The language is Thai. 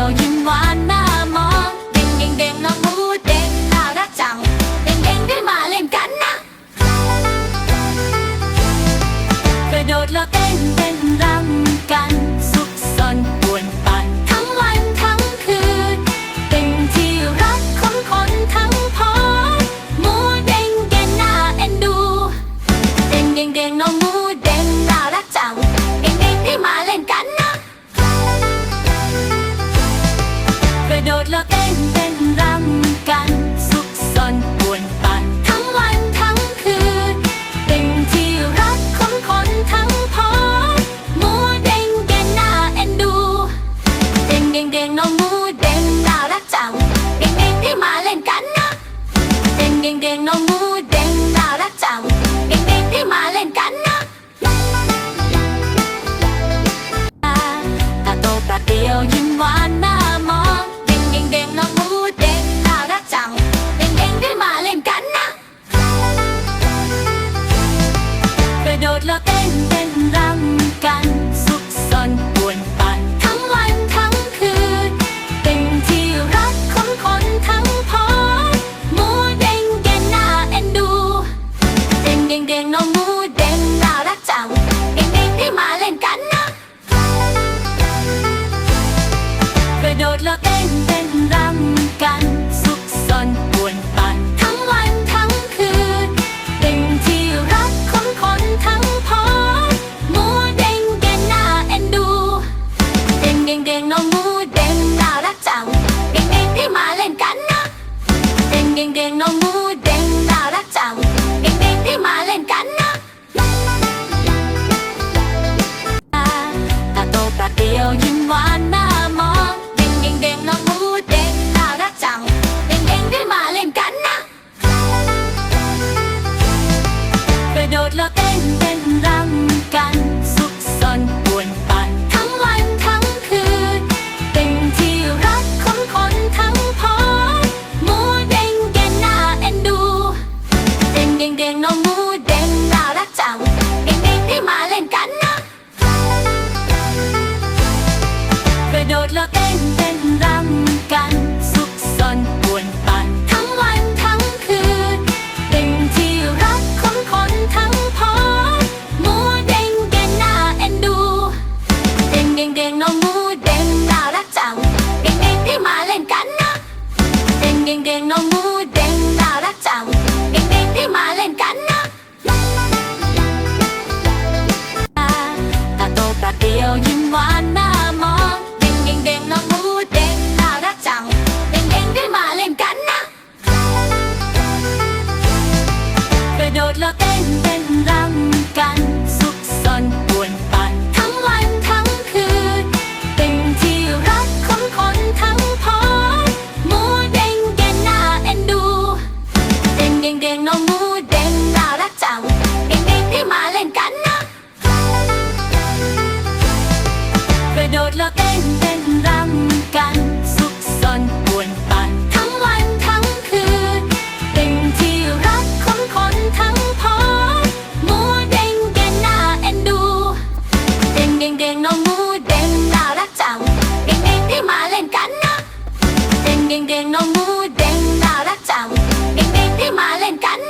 ยวยิ้มหวาน แล้เต้นเต้นรำกัน สุขสนปวนปันทั้งวันทั้งคืน เป็นที่รักขอคนทั้งพอหมูเด้งเด้น่าเอ็นดู เด้งเด้งเด้งน้องหมูเด้งน่ารักจัง เด้งเด้งที่มาเล่นกันนะ เด้งเด้งเด้งน้อง đen đen nó mu đen nào đã chẳng đen đen thế mà lên cắn nó ta tô ta kêu nhìn ngoan na mòn đen đen đen nó mu đen nào đã chẳng đen đen thế mà lên cắn nó về đột lo tên